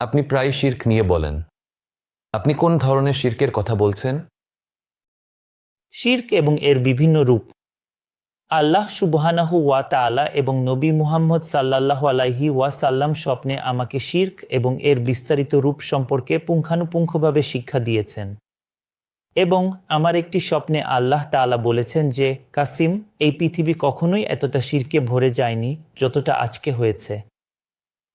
আপনি প্রায় শির্ক নিয়ে বলেন। আপনি কোন ধরনের শির্কের কথা বলছেন? শির্ক এবং এর বিভিন্ন রূপ। আল্লাহ সুবহানাহু ওয়া তাআলা এবং নবী মুহাম্মদ সাল্লাল্লাহু আলাইহি ওয়াসাল্লাম স্বপ্নে আমাকে শির্ক এবং এর বিস্তারিত রূপ সম্পর্কে পুঙ্খানুপুঙ্খভাবে শিক্ষা দিয়েছেন। এবং আমার একটি স্বপ্নে আল্লাহ তাআলা বলেছেন যে, কাসিম, এই পৃথিবী কখনোই এতটা শিরকে ভরে যায়নি যতটা আজকে হয়েছে।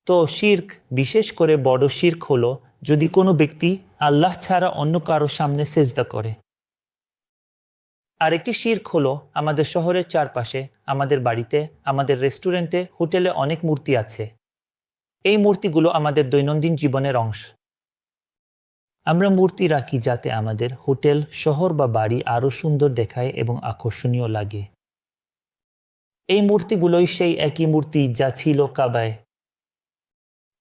তো শির্ক, বিশেষ করে বড় শির্ক হলো যদি কোনো ব্যক্তি আল্লাহ ছাড়া অন্য কারও সামনে সেজদা করে। আরেকটি শির্ক হলো আমাদের শহরের চারপাশে, আমাদের বাড়িতে, আমাদের রেস্টুরেন্টে, হোটেলে অনেক মূর্তি আছে। এই মূর্তিগুলো আমাদের দৈনন্দিন জীবনের অংশ। আমরা মূর্তি রাখি যাতে আমাদের হোটেল, শহর বা বাড়ি আরও সুন্দর দেখায় এবং আকর্ষণীয় লাগে। এই মূর্তিগুলোই সেই একই মূর্তি যা ছিল কাবায়।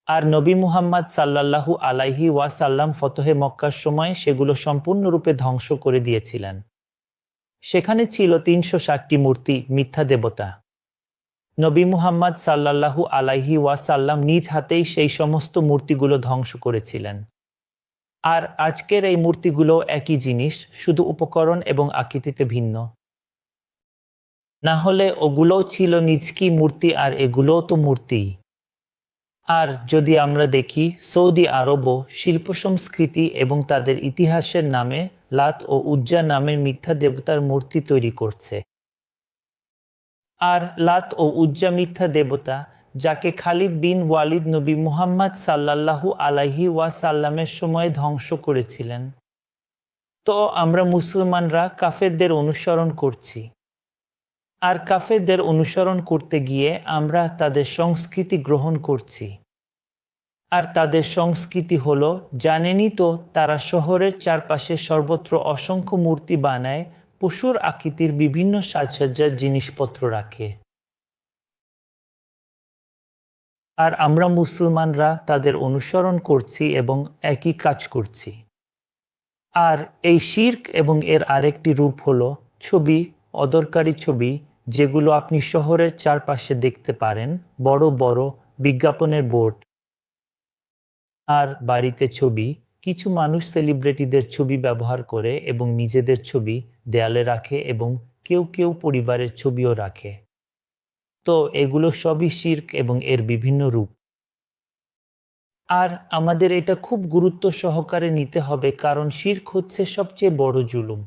আর নবী মুহাম্মদ সাল্লাল্লাহু আলাইহি ওয়াসাল্লাম ফতহে মক্কার সময় সেগুলো সম্পূর্ণরূপে ধ্বংস করে দিয়েছিলেন। সেখানে ছিল তিনশো ষাটটি মূর্তি, মিথ্যা দেবতা। নবী মুহাম্মদ সাল্লাল্লাহু আলাইহি ওয়াসাল্লাম নিজ হাতেই সেই সমস্ত মূর্তিগুলো ধ্বংস করেছিলেন। আর আজকের এই মূর্তিগুলো একই জিনিস, শুধু উপকরণ এবং আকৃতিতে ভিন্ন। না হলে ওগুলোও ছিল নিজকি মূর্তি আর এগুলোও তো মূর্তি। আর যদি আমরা দেখি, সৌদি আরবও শিল্প সংস্কৃতি এবং তাদের ইতিহাসের নামে লাত ও উজ্জা নামের মিথ্যা দেবতার মূর্তি তৈরি করছে। আর লাত ও উজ্জা মিথ্যা দেবতা, যাকে খালিদ বিন ওয়ালিদ নবী মুহাম্মদ সাল্লাল্লাহু আলাইহি ওয়াসাল্লামের সময় ধ্বংস করেছিলেন। তো আমরা মুসলমানরা কাফেরদের অনুসরণ করছি। আর কাফেরদের অনুসরণ করতে গিয়ে আমরা তাদের সংস্কৃতি গ্রহণ করছি। আর তাদের সংস্কৃতি হলো, জানেনই তো তারা শহরের চারপাশে সর্বত্র অসংখ্য মূর্তি বানায়, পশুর আকৃতির বিভিন্ন সাজসজ্জার জিনিসপত্র রাখে। আর আমরা মুসলমানরা তাদের অনুসরণ করছি এবং একই কাজ করছি। আর এই শির্ক এবং এর আরেকটি রূপ হলো ছবি, অদরকারি ছবি যেগুলো আপনি শহরের চারপাশে দেখতে পারেন, বড় বড় বিজ্ঞাপনের বোর্ড আর বাড়িতে ছবি, কিছু মানুষ সেলিব্রিটিদের ছবি ব্যবহার করে এবং নিজেদের ছবি দেয়ালে রাখে এবং কেউ কেউ পরিবারের ছবিও রাখে। তো এগুলো সবই শির্ক এবং এর বিভিন্ন রূপ। আর আমাদের এটা খুব গুরুত্ব সহকারে নিতে হবে কারণ শির্ক হচ্ছে সবচেয়ে বড় জুলুম।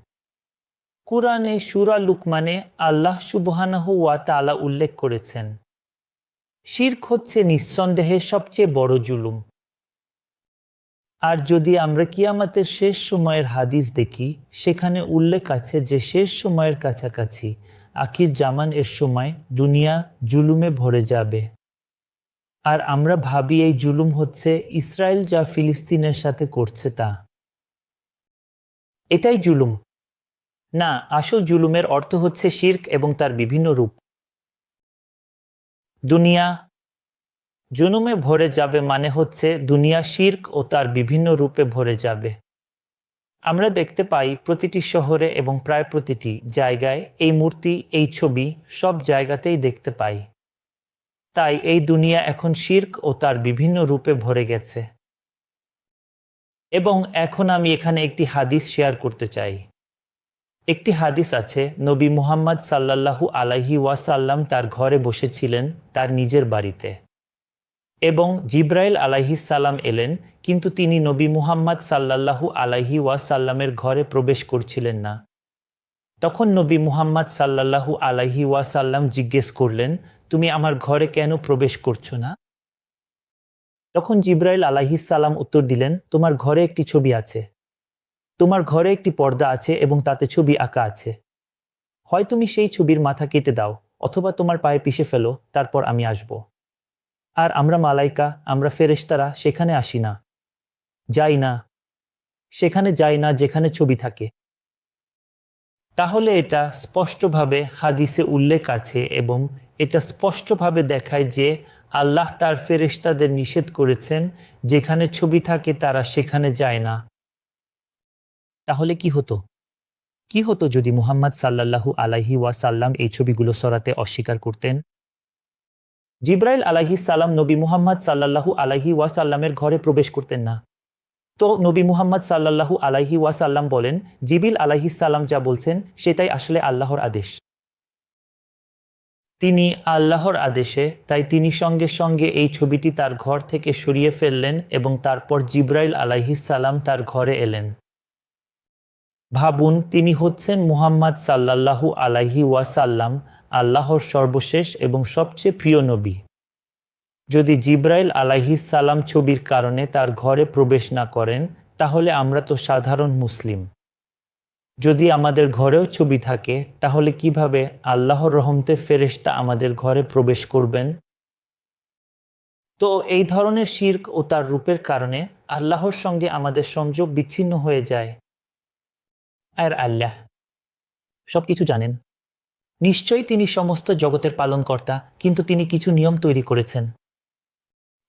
কুরআনে সুরা লুকমানে আল্লাহ সুবহানাহু ওয়া তাআলা উল্লেখ করেছেন। শির্ক হচ্ছে নিঃসন্দেহে সবচেয়ে বড় জুলুম। আর যদি আমরা কিয়ামাতের শেষ সময়ের হাদিস দেখি, সেখানে উল্লেখ আছে যে শেষ সময়ের কাছাকাছি আখির জামান এর সময় দুনিয়া জুলুমে ভরে যাবে। আর আমরা ভাবি এই জুলুম হচ্ছে ইসরায়েল যা ফিলিস্তিনের সাথে করছে তা। এটাই জুলুম। না, আসল জুলুমের অর্থ হচ্ছে শির্ক এবং তার বিভিন্ন রূপ। দুনিয়া জুলুমে ভরে যাবে মানে হচ্ছে দুনিয়া শির্ক ও তার বিভিন্ন রূপে ভরে যাবে। আমরা দেখতে পাই প্রতিটি শহরে এবং প্রায় প্রতিটি জায়গায় এই মূর্তি, এই ছবি সব জায়গাতেই দেখতে পাই। তাই এই দুনিয়া এখন শির্ক ও তার বিভিন্ন রূপে ভরে গেছে। এবং এখন আমি এখানে একটি হাদিস শেয়ার করতে চাই। একটি হাদিস আছে, নবী মুহাম্মদ সাল্লাল্লাহু আলাইহি ওয়াসাল্লাম তার ঘরে বসেছিলেন তার নিজের বাড়িতে। এবং জিব্রাইল সালাম এলেন, কিন্তু তিনি নবী মুহাম্মদ সাল্লাল্লাহু আলাইহি ওয়াসাল্লামের ঘরে প্রবেশ করছিলেন না। তখন নবী মুহাম্মদ সাল্লাল্লাহু আলাইহি ওয়াসাল্লাম জিজ্ঞেস করলেন, তুমি আমার ঘরে কেন প্রবেশ করছ না? তখন জিব্রাইল সালাম উত্তর দিলেন, তোমার ঘরে একটি ছবি আছে। তোমার ঘরে একটি পর্দা আছে এবং তাতে ছবি আঁকা আছে। হয় তুমি সেই ছবির মাথা কেটে দাও, অথবা তোমার পায়ে পিষে ফেলো, তারপর আমি আসব। আর আমরা মালাইকা, আমরা ফেরেশতারা সেখানে আসি না। যাই না। সেখানে যাই না যেখানে ছবি থাকে। তাহলে এটা স্পষ্টভাবে হাদিসে উল্লেখ আছে এবং এটা স্পষ্টভাবে দেখায় যে আল্লাহ তার ফেরেশতাদের নিষেধ করেছেন, যেখানে ছবি থাকে তারা সেখানে যায় না। তাহলে কি হতো? কি হতো যদি মুহাম্মদ সাল্লাল্লাহু আলাইহি ওয়াসাল্লাম এই ছবিগুলো সরাতে অস্বীকার করতেন? জিব্রাইল আলাহি সালাম নবী মুহাম্মদ সাল্লাল্লাহু আলাহি ওয়াসাল্লামের ঘরে প্রবেশ করতেন না। তো নবী মুহাম্মদ সাল্লাল্লাহু আলাহি ওয়াসাল্লাম বলেন, জিবিল আলাহি সালাম যা বলছেন, সেটাই আসলে আল্লাহর আদেশ। তিনি আল্লাহর আদেশে, তাই তিনি সঙ্গে সঙ্গে এই ছবিটি তার ঘর থেকে সরিয়ে ফেললেন এবং তারপর জিব্রাইল আলাইহিস সালাম তার ঘরে এলেন। ভাবুন, তিনি হচ্ছেন মুহাম্মদ সাল্লাল্লাহু আলাইহি ওয়াসাল্লাম, আল্লাহর সর্বশেষ এবং সবচেয়ে প্রিয় নবী। যদি জিব্রাইল আলাইহিস সালাম ছবির কারণে তার ঘরে প্রবেশ না করেন, তাহলে আমরা তো সাধারণ মুসলিম। যদি আমাদের ঘরেও ছবি থাকে, তাহলে কীভাবে আল্লাহর রহমতে ফেরেশতা আমাদের ঘরে প্রবেশ করবেন? তো এই ধরনের শির্ক ও তার রূপের কারণে আল্লাহর সঙ্গে আমাদের সংযোগ বিচ্ছিন্ন হয়ে যায়। আর আল্লাহ। সব কিছু জানেন। নিশ্চয়ই তিনি সমস্ত জগতের পালনকর্তা, কিন্তু তিনি কিছু নিয়ম তৈরি করেছেন।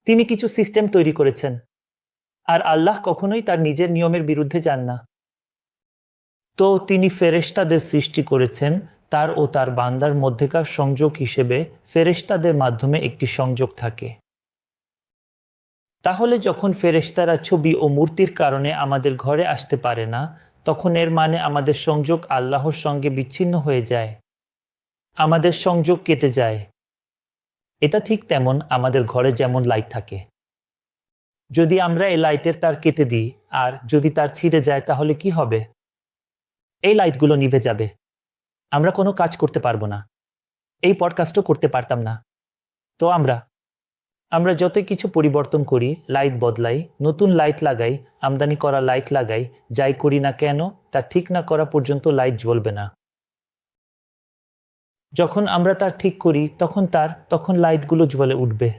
তিনি কিছু সিস্টেম তৈরি করেছেন। আর আল্লাহ কখনোই তার নিজের নিয়মের বিরুদ্ধে যান না। তো তিনি ফেরেশতাদের সৃষ্টি করেছেন, তার ও তার বান্দার মধ্যেকার সংযোগ হিসেবে ফেরেশতাদের মাধ্যমে একটি সংযোগ থাকে। তাহলে যখন ফেরেশতারা ছবি ও মূর্তির কারণে আমাদের ঘরে আসতে পারে না তখন এর মানে আমাদের সংযোগ আল্লাহর সঙ্গে বিচ্ছিন্ন হয়ে যায়। আমাদের সংযোগ কেটে যায়। এটা ঠিক তেমন আমাদের ঘরে যেমন লাইট থাকে। যদি আমরা এই লাইটের তার কেটে দিই, আর যদি তার ছিঁড়ে যায়, তাহলে কি হবে? এই লাইটগুলো নিভে যাবে। আমরা কোনো কাজ করতে পারব না। এই পডকাস্টও করতে পারতাম না। তো আমরা আমরা যত কিছু পরিবর্তন করি লাইট বদলাই, নতুন লাইট লাগাই, আমদানি করা লাইট লাগাই, যাই করি না কেন, তা ঠিক না করা পর্যন্ত লাইট জ্বলবে না। যখন আমরা তার ঠিক করি, তখন তার, তখন লাইটগুলো জ্বলে উঠবে।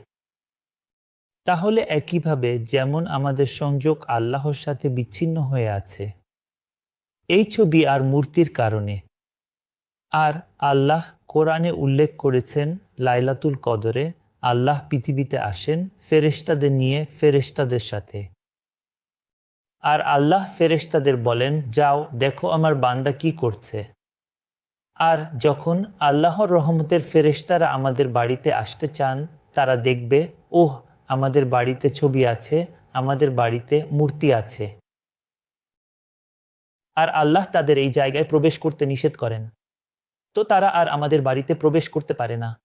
তাহলে একইভাবে যেমন আমাদের সংযোগ আল্লাহর সাথে বিচ্ছিন্ন হয়ে আছে, এই ছবি আর মূর্তির কারণে। আর আল্লাহ কোরআনে উল্লেখ করেছেন, লাইলাতুল কদরে আল্লাহ পৃথিবীতে আসেন ফেরেশতাদের নিয়ে ফেরেশতাদের সাথে। আর আল্লাহ ফেরেশতাদের বলেন, যাও, দেখো আমার বান্দা কি করছে। আর যখন আল্লাহর রহমতের ফেরেশতারা আমাদের বাড়িতে আসতে চান, তারা দেখবে, ওহ, আমাদের বাড়িতে ছবি আছে, আমাদের বাড়িতে মূর্তি আছে। আর আল্লাহ তাদের এই জায়গায় প্রবেশ করতে নিষেধ করেন। তো তারা আর আমাদের বাড়িতে প্রবেশ করতে পারে না।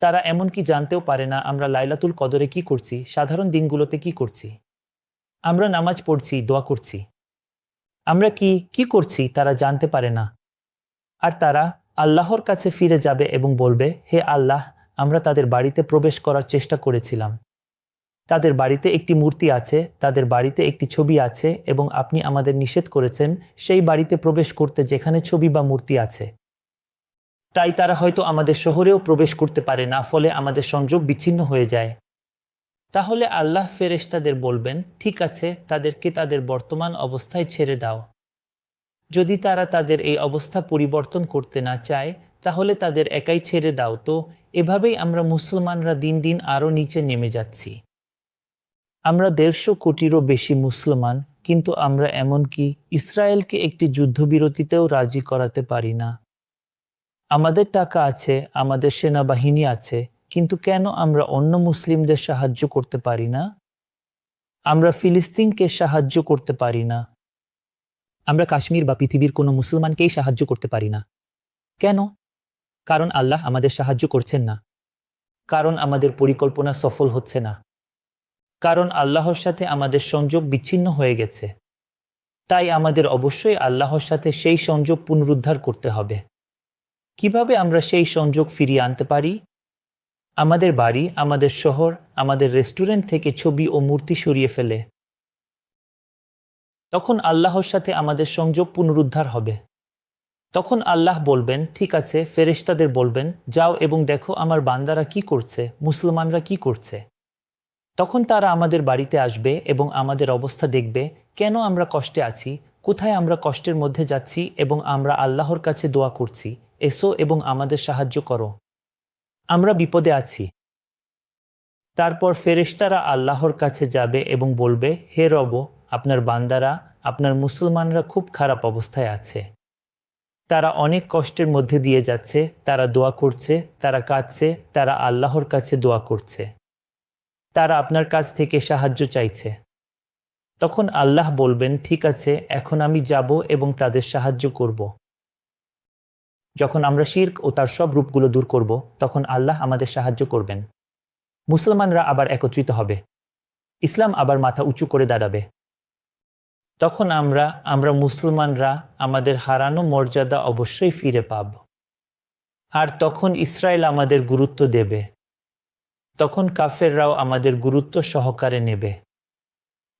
তারা এমনকি জানতেও পারে না আমরা লাইলাতুল কদরে কি করছি, সাধারণ দিনগুলোতে কি করছি। আমরা নামাজ পড়ছি, দোয়া করছি। আমরা কি কি করছি তারা জানতে পারে না। আর তারা আল্লাহর কাছে ফিরে যাবে এবং বলবে, হে আল্লাহ, আমরা তাদের বাড়িতে প্রবেশ করার চেষ্টা করেছিলাম। তাদের বাড়িতে একটি মূর্তি আছে, তাদের বাড়িতে একটি ছবি আছে এবং আপনি আমাদের নিষেধ করেছেন, সেই বাড়িতে প্রবেশ করতে যেখানে ছবি বা মূর্তি আছে। তাই তারা হয়তো আমাদের শহরেও প্রবেশ করতে পারে না, ফলে আমাদের সংযোগ বিচ্ছিন্ন হয়ে যায়। তাহলে আল্লাহ ফেরেশতাদের বলবেন, ঠিক আছে, তাদেরকে তাদের বর্তমান অবস্থায় ছেড়ে দাও। যদি তারা তাদের এই অবস্থা পরিবর্তন করতে না চায়, তাহলে তাদের একাই ছেড়ে দাও। তো এভাবেই আমরা মুসলমানরা দিন দিন আরও নিচে নেমে যাচ্ছি। আমরা দেড়শো কোটিরও বেশি মুসলমান, কিন্তু আমরা এমনকি ইসরায়েলকে একটি যুদ্ধবিরতিতেও রাজি করাতে পারি না। আমাদের টাকা আছে, আমাদের সেনাবাহিনী আছে, কিন্তু কেন আমরা অন্য মুসলিমদের সাহায্য করতে পারি না? আমরা ফিলিস্তিনকে সাহায্য করতে পারি না। আমরা কাশ্মীর বা পৃথিবীর কোনো মুসলমানকেই সাহায্য করতে পারি না। কেন? কারণ আল্লাহ আমাদের সাহায্য করছেন না। কারণ আমাদের পরিকল্পনা সফল হচ্ছে না। কারণ আল্লাহর সাথে আমাদের সংযোগ বিচ্ছিন্ন হয়ে গেছে। তাই আমাদের অবশ্যই আল্লাহর সাথে সেই সংযোগ পুনরুদ্ধার করতে হবে। কীভাবে আমরা সেই সংযোগ ফিরিয়ে আনতে পারি? আমাদের বাড়ি, আমাদের শহর, আমাদের রেস্টুরেন্ট থেকে ছবি ও মূর্তি সরিয়ে ফেলে। তখন আল্লাহর সাথে আমাদের সংযোগ পুনরুদ্ধার হবে। তখন আল্লাহ বলবেন, ঠিক আছে, ফেরেশতাদের বলবেন, যাও এবং দেখো আমার বান্দারা কি করছে, মুসলমানরা কি করছে। তখন তারা আমাদের বাড়িতে আসবে এবং আমাদের অবস্থা দেখবে, কেন আমরা কষ্টে আছি? কোথায় আমরা কষ্টের মধ্যে যাচ্ছি এবং আমরা আল্লাহর কাছে দোয়া করছি? এসো এবং আমাদের সাহায্য করো। আমরা বিপদে আছি। তারপর ফেরেশতারা আল্লাহর কাছে যাবে এবং বলবে, হে রব, আপনার বান্দারা, আপনার মুসলমানরা খুব খারাপ অবস্থায় আছে। তারা অনেক কষ্টের মধ্যে দিয়ে যাচ্ছে, তারা দোয়া করছে, তারা কাঁদছে, তারা আল্লাহর কাছে দোয়া করছে। তারা আপনার কাছ থেকে সাহায্য চাইছে। তখন আল্লাহ বলবেন, ঠিক আছে, এখন আমি যাব এবং তাদের সাহায্য করব। যখন আমরা শির্ক ও তার সব রূপগুলো দূর করব, তখন আল্লাহ আমাদের সাহায্য করবেন। মুসলমানরা আবার একত্রিত হবে। ইসলাম আবার মাথা উঁচু করে দাঁড়াবে। তখন আমরা আমরা মুসলমানরা আমাদের হারানো মর্যাদা অবশ্যই ফিরে পাব। আর তখন ইসরায়েল আমাদের গুরুত্ব দেবে। তখন কাফেররাও আমাদের গুরুত্ব সহকারে নেবে।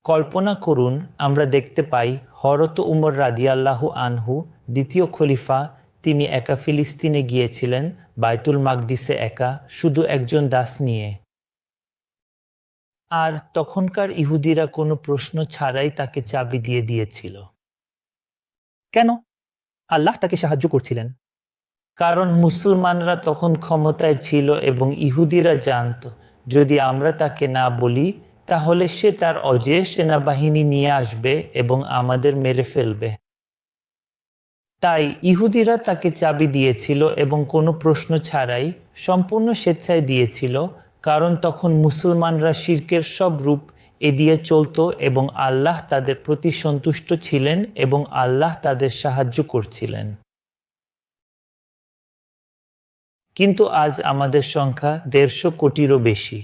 কল্পনা করুন, আমরা দেখতে পাই হরত উমর রাদিয়াল্লাহু আনহু দ্বিতীয় খলিফা তিনি একা ফিলিস্তিনে গিয়েছিলেন, বাইতুল মাকদিসে একা, শুধু একজন দাস নিয়ে। আর তখনকার ইহুদিরা কোনো প্রশ্ন ছাড়াই তাকে চাবি দিয়ে দিয়েছিল। কেন? আল্লাহ তাকে সাহায্য করছিলেন। কারণ মুসলমানরা তখন ক্ষমতায় ছিল এবং ইহুদিরা জানত, যদি আমরা তাকে না বলি, তাহলে সে তার অজেয় সেনাবাহিনী নিয়ে আসবে এবং আমাদের মেরে ফেলবে। তাই ইহুদিরা তাকে চাবি দিয়েছিল এবং কোনো প্রশ্ন ছাড়াই সম্পূর্ণ স্বেচ্ছায় দিয়েছিল, কারণ তখন মুসলমানরা শির্কের সব রূপ এদিয়ে চলত এবং আল্লাহ তাদের প্রতি সন্তুষ্ট ছিলেন এবং আল্লাহ তাদের সাহায্য করছিলেন। কিন্তু আজ আমাদের সংখ্যা দেড়শো কোটিরও বেশি।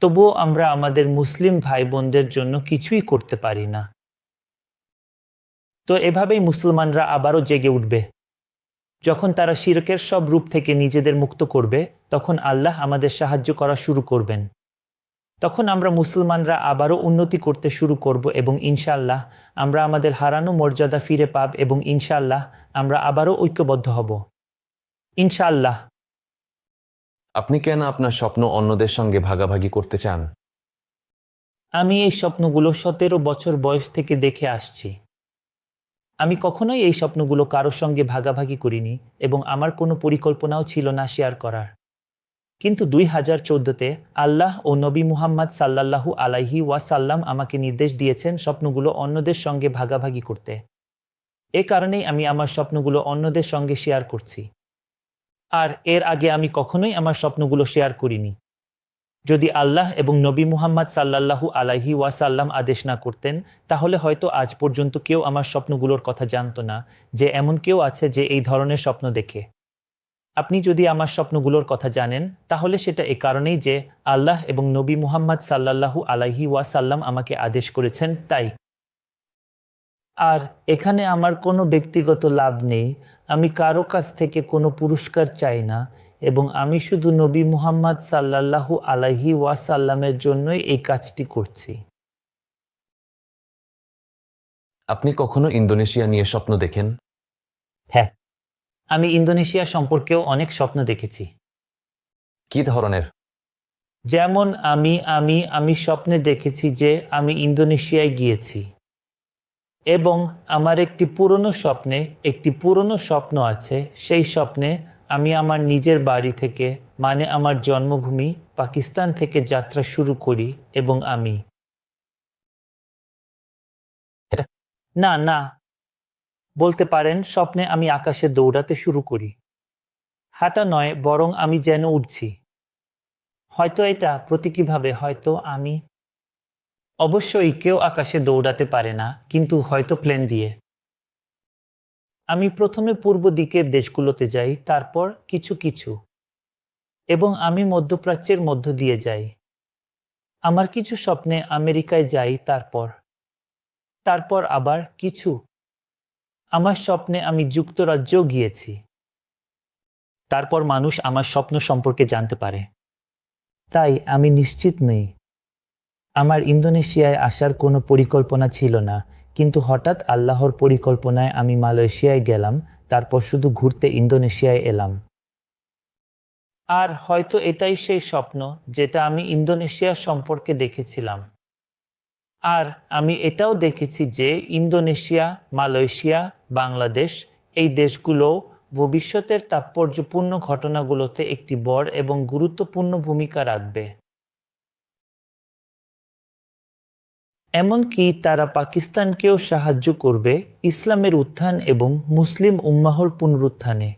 তবুও আমরা আমাদের মুসলিম ভাই বোনদের জন্য কিছুই করতে পারি না। তো এভাবেই মুসলমানরা আবারও জেগে উঠবে। যখন তারা শিরকের সব রূপ থেকে নিজেদের মুক্ত করবে তখন আল্লাহ আমাদের সাহায্য করা শুরু করবেন। তখন আমরা মুসলমানরা আবারও উন্নতি করতে শুরু করব এবং ইনশাআল্লাহ আমরা আমাদের হারানো মর্যাদা ফিরে পাব এবং ইনশাআল্লাহ আমরা আবারও ঐক্যবদ্ধ হব। ইনশাআল্লাহ। আপনি কেন আপনার স্বপ্ন অন্যদের সঙ্গে ভাগাভাগি করতে চান? আমি এই স্বপ্নগুলো সতেরো বছর বয়স থেকে দেখে আসছি। আমি কখনোই এই স্বপ্নগুলো কারোর সঙ্গে ভাগাভাগি করিনি এবং আমার কোনো পরিকল্পনাও ছিল না শেয়ার করার। কিন্তু দুই হাজার চোদ্দতে আল্লাহ ও নবী মুহাম্মদ সাল্লাল্লাহু আলাইহি ওয়াসাল্লাম আমাকে নির্দেশ দিয়েছেন স্বপ্নগুলো অন্যদের সঙ্গে ভাগাভাগি করতে। এ কারণেই আমি আমার স্বপ্নগুলো অন্যদের সঙ্গে শেয়ার করছি। আর এর আগে আমি কখনোই আমার স্বপ্নগুলো শেয়ার করিনি। যদি আল্লাহ এবং নবী মুহাম্মদ সাল্লাল্লাহু আলাইহি ওয়াসাল্লাম আদেশ না করতেন, তাহলে হয়তো আজ পর্যন্ত কেউ আমার স্বপ্নগুলোর কথা জানতো না, যে এমন কেউ আছে যে এই ধরনের স্বপ্ন দেখে। আপনি যদি আমার স্বপ্নগুলোর কথা জানেন, তাহলে সেটা এ কারণেই যে আল্লাহ এবং নবী মুহাম্মদ সাল্লাল্লাহু আলাইহি ওয়াসাল্লাম আমাকে আদেশ করেছেন তাই। আর এখানে আমার কোনো ব্যক্তিগত লাভ নেই, আমি কারও কাছ থেকে কোনো পুরস্কার চাই না এবং আমি শুধু নবী মুহাম্মদ সাল্লাল্লাহু আলাইহি ওয়াসাল্লামের জন্যই এই কাজটি করছি। আপনি কখনো ইন্দোনেশিয়া নিয়ে স্বপ্ন দেখেন? হ্যাঁ আমি ইন্দোনেশিয়া সম্পর্কেও অনেক স্বপ্ন দেখেছি। কি ধরনের? যেমন আমি আমি আমি স্বপ্নে দেখেছি যে আমি ইন্দোনেশিয়ায় গিয়েছি। এবং আমার একটি পুরনো স্বপ্নে একটি পুরনো স্বপ্ন আছে সেই স্বপ্নে আমি আমার নিজের বাড়ি থেকে মানে আমার জন্মভূমি, পাকিস্তান থেকে যাত্রা শুরু করি এবং আমি। না না। বলতে পারেন, স্বপ্নে আমি আকাশে দৌড়াতে শুরু করি। হাঁটা নয়, বরং আমি যেন উঠছি হয়তো এটা প্রতীকীভাবে, হয়তো আমি। অবশ্যই কেউ আকাশে দৌড়াতে পারে না, কিন্তু হয়তো প্লেন দিয়ে। আমি প্রথমে পূর্ব দিকের দেশগুলোতে যাই, তারপর কিছু কিছু। এবং আমি মধ্যপ্রাচ্যের মধ্য দিয়ে যাই। আমার কিছু স্বপ্নে আমেরিকায় যাই, তারপর। তারপর আবার কিছু। আমার স্বপ্নে আমি যুক্তরাজ্যেও গিয়েছি। তারপর মানুষ আমার স্বপ্ন সম্পর্কে জানতে পারে। তাই আমি নিশ্চিত নই। আমার ইন্দোনেশিয়ায় আসার কোনো পরিকল্পনা ছিল না। কিন্তু হঠাৎ আল্লাহর পরিকল্পনায় আমি মালয়েশিয়ায় গেলাম, তারপর শুধু ঘুরতে ইন্দোনেশিয়ায় এলাম। আর হয়তো এটাই সেই স্বপ্ন যেটা আমি ইন্দোনেশিয়া সম্পর্কে দেখেছিলাম। আর আমি এটাও দেখেছি যে ইন্দোনেশিয়া, মালয়েশিয়া, বাংলাদেশ এই দেশগুলো ভবিষ্যতের তাৎপর্যপূর্ণ ঘটনাগুলোতে একটি বড় এবং গুরুত্বপূর্ণ ভূমিকা রাখবে। এমনকি তারা পাকিস্তানকেও সাহায্য করবে ইসলামের উত্থান এবং মুসলিম উম্মাহর পুনরুত্থানে।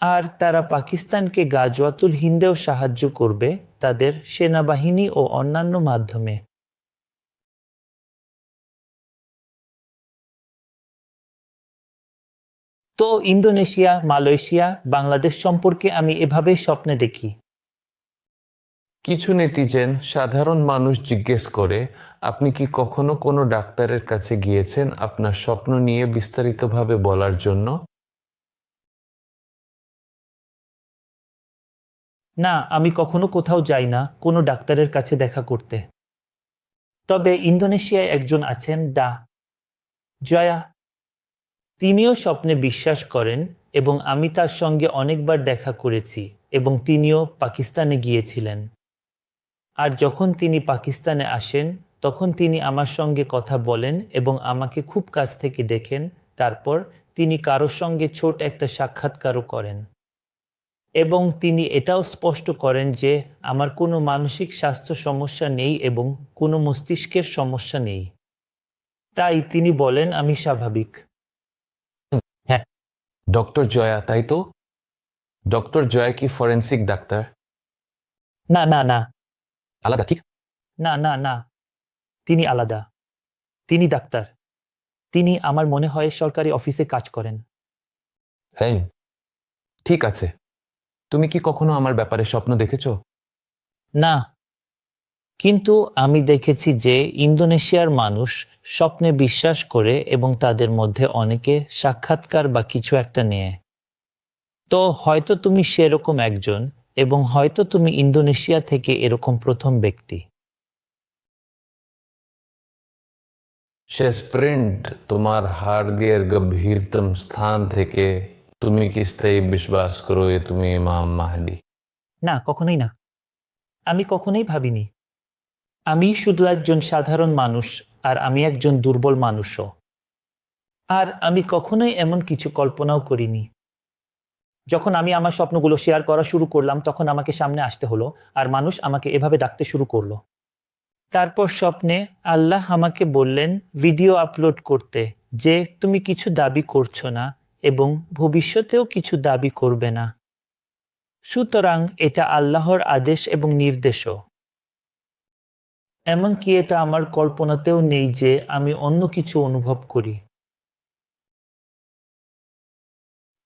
আর তারা পাকিস্তানকে গাজওয়াতুল হিন্দেও সাহায্য করবে তাদের সেনাবাহিনী ও অন্যান্য মাধ্যমে। তো ইন্দোনেশিয়া, মালয়েশিয়া, বাংলাদেশ সম্পর্কে আমি এভাবেই স্বপ্নে দেখি। কিছু নেটিজেন সাধারণ মানুষ জিজ্ঞেস করে আপনি কি কখনো কোনো ডাক্তারের কাছে গিয়েছেন আপনার স্বপ্ন নিয়ে বিস্তারিতভাবে বলার জন্য? না, আমি কখনো কোথাও যাই না কোনো ডাক্তারের কাছে দেখা করতে। তবে ইন্দোনেশিয়ায় একজন আছেন ডা। জয়া। তিনিও স্বপ্নে বিশ্বাস করেন এবং আমি তার সঙ্গে অনেকবার দেখা করেছি এবং তিনিও পাকিস্তানে গিয়েছিলেন। আর যখন তিনি পাকিস্তানে আসেন তখন তিনি আমার সঙ্গে কথা বলেন এবং আমাকে খুব কাছ থেকে দেখেন। তারপর তিনি কারোর সঙ্গে ছোট একটা সাক্ষাৎকারও করেন। এবং তিনি এটাও স্পষ্ট করেন যে আমার কোনো মানসিক স্বাস্থ্য সমস্যা নেই এবং কোনো মস্তিষ্কের সমস্যা নেই। তাই তিনি বলেন আমি স্বাভাবিক। হ্যাঁ। ডক্টর জয়া তাই তো? ডক্টর জয়া কি ফরেন্সিক ডাক্তার? না না না। আলাদা ঠিক? না না না। তিনি আলাদা। তিনি ডাক্তার। তিনি আমার মনে হয় সরকারি অফিসে কাজ করেন। হ্যাঁ ঠিক আছে। তুমি কি কখনো আমার ব্যাপারে স্বপ্ন দেখেছ? না। কিন্তু আমি দেখেছি যে ইন্দোনেশিয়ার মানুষ স্বপ্নে বিশ্বাস করে এবং তাদের মধ্যে অনেকে সাক্ষাৎকার বা কিছু একটা নিয়ে। তো হয়তো তুমি সেরকম একজন এবং হয়তো তুমি ইন্দোনেশিয়া থেকে এরকম প্রথম ব্যক্তি। সে স্প্রিন্ট তোমার হার্দিয়ের গভীরতম স্থান থেকে তুমি কি স্থায়ী বিশ্বাস করো যে তুমি ইমাম মাহদি? না, কখনোই না। আমি কখনোই ভাবিনি। আমি শুধু একজন সাধারণ মানুষ আর আমি একজন দুর্বল মানুষও। আর আমি কখনোই এমন কিছু কল্পনাও করিনি। যখন আমি আমার স্বপ্নগুলো শেয়ার করা শুরু করলাম, তখন আমাকে সামনে আসতে হলো আর মানুষ আমাকে এভাবে ডাকতে শুরু করল। তারপর স্বপ্নে আল্লাহ আমাকে বললেন, ভিডিও আপলোড করতে, যে তুমি কিছু দাবি করছ না এবং ভবিষ্যতেও কিছু দাবি করবে না। সুতরাং এটা আল্লাহর আদেশ এবং নির্দেশও। এমনকি এটা আমার কল্পনাতেও নেই যে আমি অন্য কিছু অনুভব করি।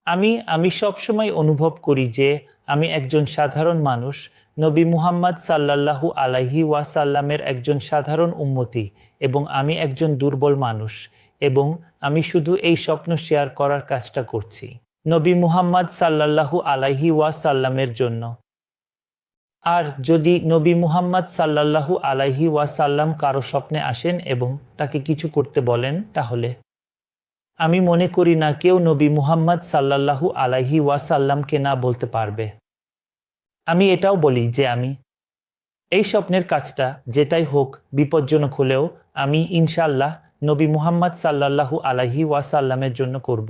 আমি আমি সবসময় অনুভব করি যে আমি একজন সাধারণ মানুষ নবী মুহাম্মদ সাল্লাল্লাহু আলাইহি ওয়াসাল্লামের একজন সাধারণ উম্মতি এবং আমি একজন দুর্বল মানুষ এবং আমি শুধু এই স্বপ্ন শেয়ার করার কাজটা করছি। নবী মুহাম্মদ সাল্লাল্লাহু আলাইহি ওয়াসাল্লামের জন্য। আর যদি নবী মুহাম্মদ সাল্লাল্লাহু আলাইহি ওয়াসাল্লাম কারও স্বপ্নে আসেন এবং তাকে কিছু করতে বলেন, তাহলে? আমি মনে করি না কেউ নবী মুহাম্মদ সাল্লাল্লাহু আলাইহি ওয়াসাল্লামকে না বলতে পারবে। আমি এটাও বলি যে আমি, এই স্বপ্নের কাজটা যেটাই হোক বিপজ্জনক হলেও আমি ইনশাল্লাহ নবী মুহাম্মদ সাল্লাল্লাহু আলাহি ওয়াসাল্লামের জন্য করব।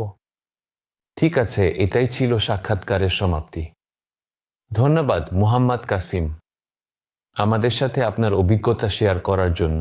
ঠিক আছে, এটাই ছিল সাক্ষাৎকারের সমাপ্তি। ধন্যবাদ মুহাম্মদ কাসিম আমাদের সাথে আপনার অভিজ্ঞতা শেয়ার করার জন্য।